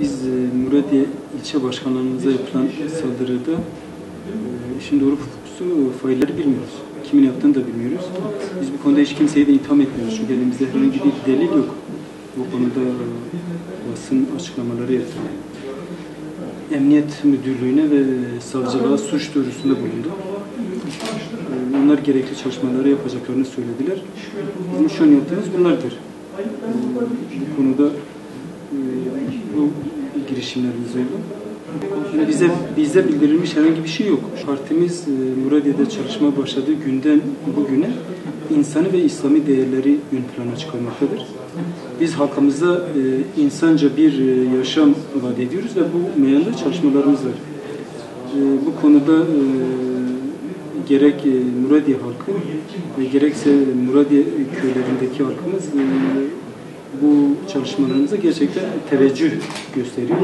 Biz e, Muradiye ilçe başkanlığımıza yapılan saldırıda e, işin doğru hukukusu failleri bilmiyoruz. Kimin yaptığını da bilmiyoruz. Biz bu konuda hiç kimseyi de itham etmiyoruz. Çünkü elimizde herhangi bir delil yok. Bu konuda e, basın açıklamaları yaptık. Emniyet Müdürlüğü'ne ve savcılığa suç duyurusunda bulundu. E, Onlar gerekli çalışmaları yapacaklarını söylediler. Bizim şu an yaptığımız bunlardır. E, Bu konuda e, girişimlerimiz oldu. Bize bize bildirilmiş herhangi bir şey yok. Partimiz e, Muradiye'de çalışma başladığı günden bugüne insanı ve İslami değerleri ön plana çıkarmaktadır. Biz halkımıza e, insanca bir e, yaşam vaat ediyoruz ve bu meyanda çalışmalarımız var. Bu konuda gerek Muradiye halkı ve gerekse Muradiye köylerindeki halkımız bu çalışmalarımıza gerçekten teveccüh gösteriyor,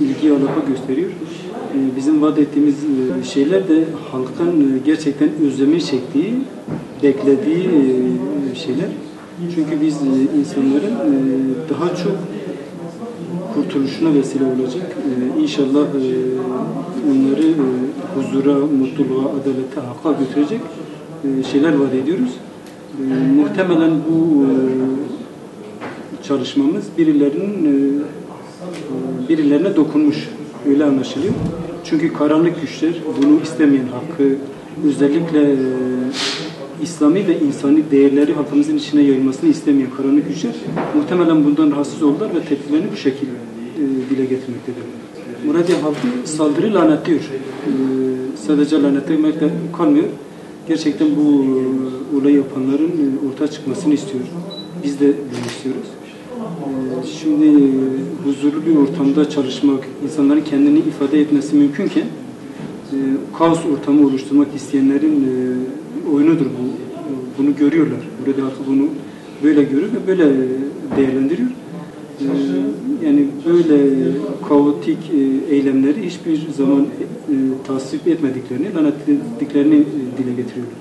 ilgi alaka gösteriyor. E, Bizim vaat ettiğimiz e, şeyler de halkın e, gerçekten özlemi çektiği, beklediği e, şeyler. Çünkü biz insanların daha çok kurtuluşuna vesile olacak. Ee, inşallah onları huzura, mutluluğa, adalete, hakka götürecek şeyler vaat ediyoruz. Muhtemelen bu çalışmamız birilerinin e, e, birilerine dokunmuş. Öyle anlaşılıyor. Çünkü karanlık güçler bunu istemeyen hakkı özellikle e, İslami ve insani değerleri halkımızın içine yayılmasını istemeyen karanlık güçler muhtemelen bundan rahatsız oldular ve tepkilerini bu şekilde e, dile getirmektedir. Muradiye halkı saldırı lanetliyor. E, sadece lanetlemekle kalmıyor. Gerçekten bu olayı yapanların ortaya çıkmasını istiyor. Biz de bunu istiyoruz. E, Şimdi e, huzurlu bir ortamda çalışmak, insanların kendini ifade etmesi mümkünken e, kaos ortamı oluşturmak isteyenlerin e, oyunudur bu. Bunu görüyorlar. Burada halkı bunu böyle görüyor ve böyle değerlendiriyor. E, yani böyle kaotik e, eylemleri hiçbir zaman e, tasvip etmediklerini, lanetlediklerini e, dile getiriyorlar.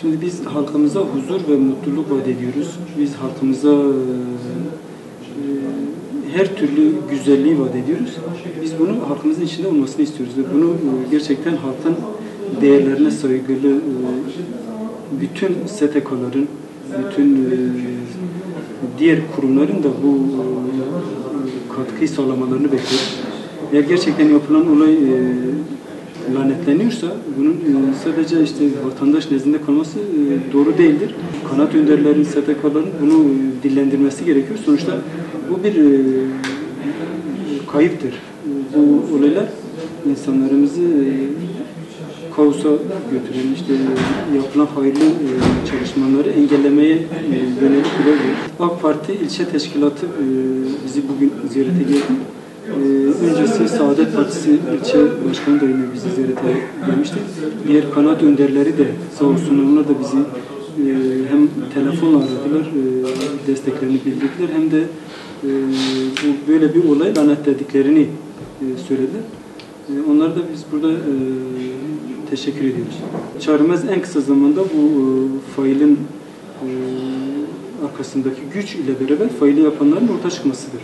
Şimdi biz halkımıza huzur ve mutluluk vaat ediyoruz. Biz halkımıza e, her türlü güzelliği vaat ediyoruz. Biz bunu halkımızın içinde olmasını istiyoruz ve bunu e, gerçekten halkın değerlerine saygılı e, bütün STK'ların, bütün e, diğer kurumların da bu katkıyı sağlamalarını bekliyoruz. Eğer gerçekten yapılan olay lanetleniyorsa bunun e, sadece işte vatandaş nezdinde kalması e, doğru değildir. Kanat önderlerin, STK'ların bunu e, dillendirmesi gerekiyor. Sonuçta bu bir e, kayıptır. Bu olaylar insanlarımızı e, kaosa götüren işte yapılan hayırlı e, çalışmaları engellemeye e, yönelik olabilir. AK Parti ilçe teşkilatı e, bizi bugün ziyarete geldi. E, öncesi Saadet Partisi ilçe başkanı da yine bizi ziyarete gelmişti. Diğer kanat önderleri de sağ olsunlar onlar da bizi e, hem telefonla aradılar, e, desteklerini bildirdiler hem de e, bu böyle bir olay lanetlediklerini söylediler. Onlara da biz burada teşekkür ediyoruz. Çağrımız en kısa zamanda bu failin arkasındaki güç ile beraber faili yapanların ortaya çıkmasıdır.